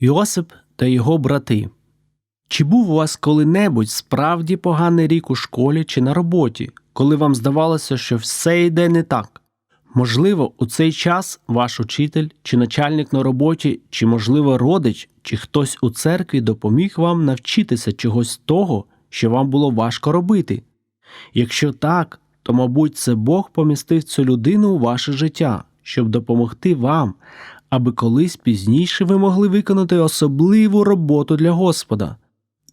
Йосип та його брати. Чи був у вас коли-небудь справді поганий рік у школі чи на роботі, коли вам здавалося, що все йде не так? Можливо, у цей час ваш учитель чи начальник на роботі, чи, можливо, родич, чи хтось у церкві допоміг вам навчитися чогось того, що вам було важко робити. Якщо так, то, мабуть, це Бог помістив цю людину у ваше життя, щоб допомогти вам, аби колись пізніше ви могли виконати особливу роботу для Господа.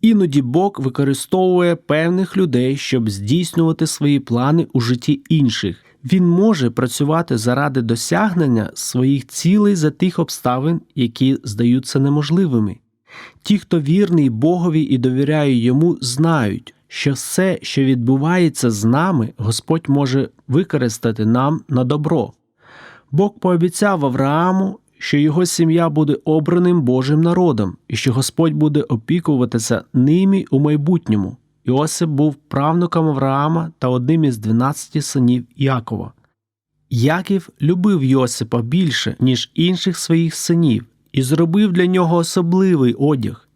Іноді Бог використовує певних людей, щоб здійснювати свої плани у житті інших. Він може працювати заради досягнення своїх цілей за тих обставин, які здаються неможливими. Ті, хто вірний Богові і довіряє йому, знають, що все, що відбувається з нами, Господь може використати нам на добро. Бог пообіцяв Аврааму, що його сім'я буде обраним Божим народом і що Господь буде опікуватися ними у майбутньому. Іосип був правнуком Авраама та одним із 12 синів Якова. Яків любив Йосипа більше, ніж інших своїх синів, і зробив для нього особливий одяг.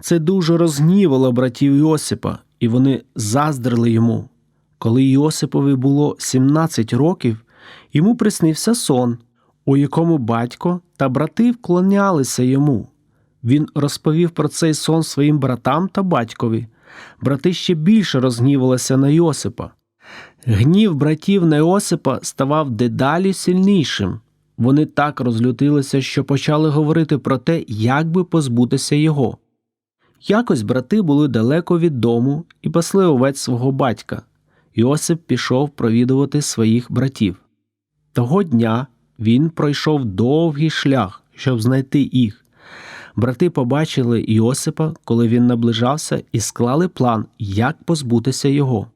Це дуже розгнівало братів Йосипа, і вони заздрили йому. Коли Йосипові було 17 років, йому приснився сон, у якому батько та брати вклонялися йому. Він розповів про цей сон своїм братам та батькові. Брати ще більше розгнівалися на Йосипа. Гнів братів на Йосипа ставав дедалі сильнішим. Вони так розлютилися, що почали говорити про те, як би позбутися його. Якось брати були далеко від дому і пасли овець свого батька. Йосип пішов провідувати своїх братів. Того дня він пройшов довгий шлях, щоб знайти їх. Брати побачили Йосипа, коли він наближався, і склали план, як позбутися його.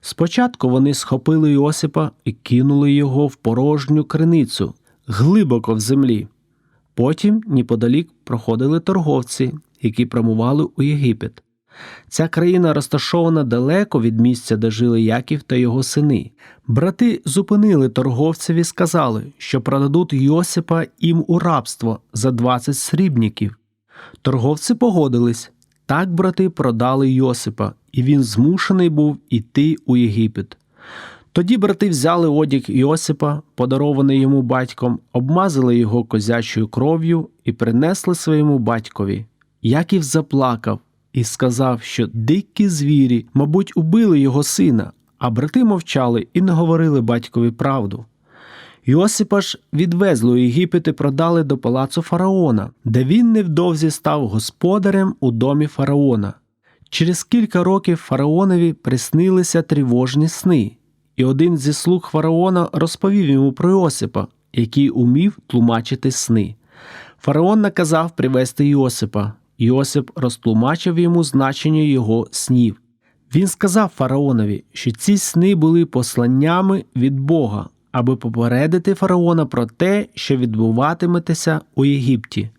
Спочатку вони схопили Йосипа і кинули його в порожню криницю, глибоко в землі. Потім неподалік проходили торговці, які прямували у Єгипет. Ця країна розташована далеко від місця, де жили Яків та його сини. Брати зупинили торговців і сказали, що продадуть Йосипа їм у рабство за 20 срібників. Торговці погодились. Так брати продали Йосипа, і він змушений був іти у Єгипет. Тоді брати взяли одяг Йосипа, подарований йому батьком, обмазали його козячою кров'ю і принесли своєму батькові. Яків заплакав і сказав, що дикі звірі, мабуть, убили його сина, а брати мовчали і не говорили батькові правду. Йосипа ж відвезли у Єгипет і продали до палацу фараона, де він невдовзі став господарем у домі фараона. Через кілька років фараонові приснилися тривожні сни, і один зі слуг фараона розповів йому про Йосипа, який умів тлумачити сни. Фараон наказав привезти Йосипа. Йосип розтлумачив йому значення його снів. Він сказав фараонові, що ці сни були посланнями від Бога, аби попередити фараона про те, що відбуватиметься у Єгипті.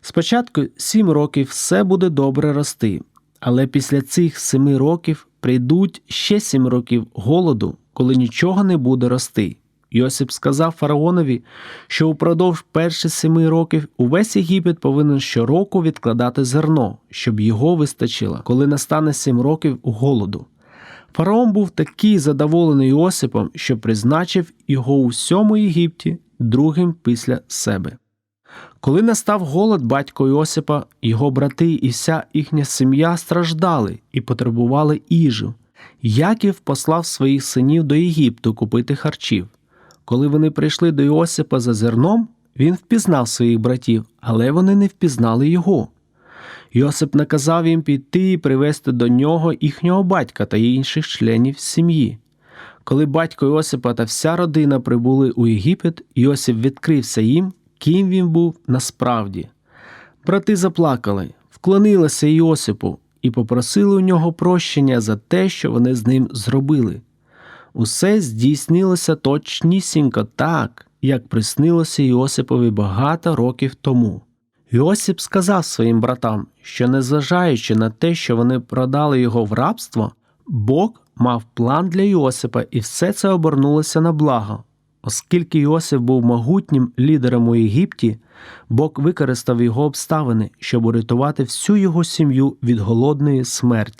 Спочатку сім років все буде добре рости, але після цих семи років прийдуть ще сім років голоду, коли нічого не буде рости. Йосип сказав фараонові, що упродовж перших семи років увесь Єгипет повинен щороку відкладати зерно, щоб його вистачило, коли настане сім років голоду. Фараон був такий задоволений Йосипом, що призначив його у всьому Єгипті другим після себе. Коли настав голод батько Йосипа, його брати і вся їхня сім'я страждали і потребували їжу. Яків послав своїх синів до Єгипту купити харчів. Коли вони прийшли до Йосипа за зерном, він впізнав своїх братів, але вони не впізнали його. Йосип наказав їм піти і привезти до нього їхнього батька та інших членів сім'ї. Коли батько Йосипа та вся родина прибули у Єгипет, Йосип відкрився їм, ким він був насправді. Брати заплакали, вклонилися Йосипу і попросили у нього прощення за те, що вони з ним зробили. Усе здійснилося точнісінько так, як приснилося Йосипові багато років тому. Йосип сказав своїм братам, що, незважаючи на те, що вони продали його в рабство, Бог мав план для Йосипа, і все це обернулося на благо. Оскільки Йосиф був могутнім лідером у Єгипті, Бог використав його обставини, щоб урятувати всю його сім'ю від голодної смерті.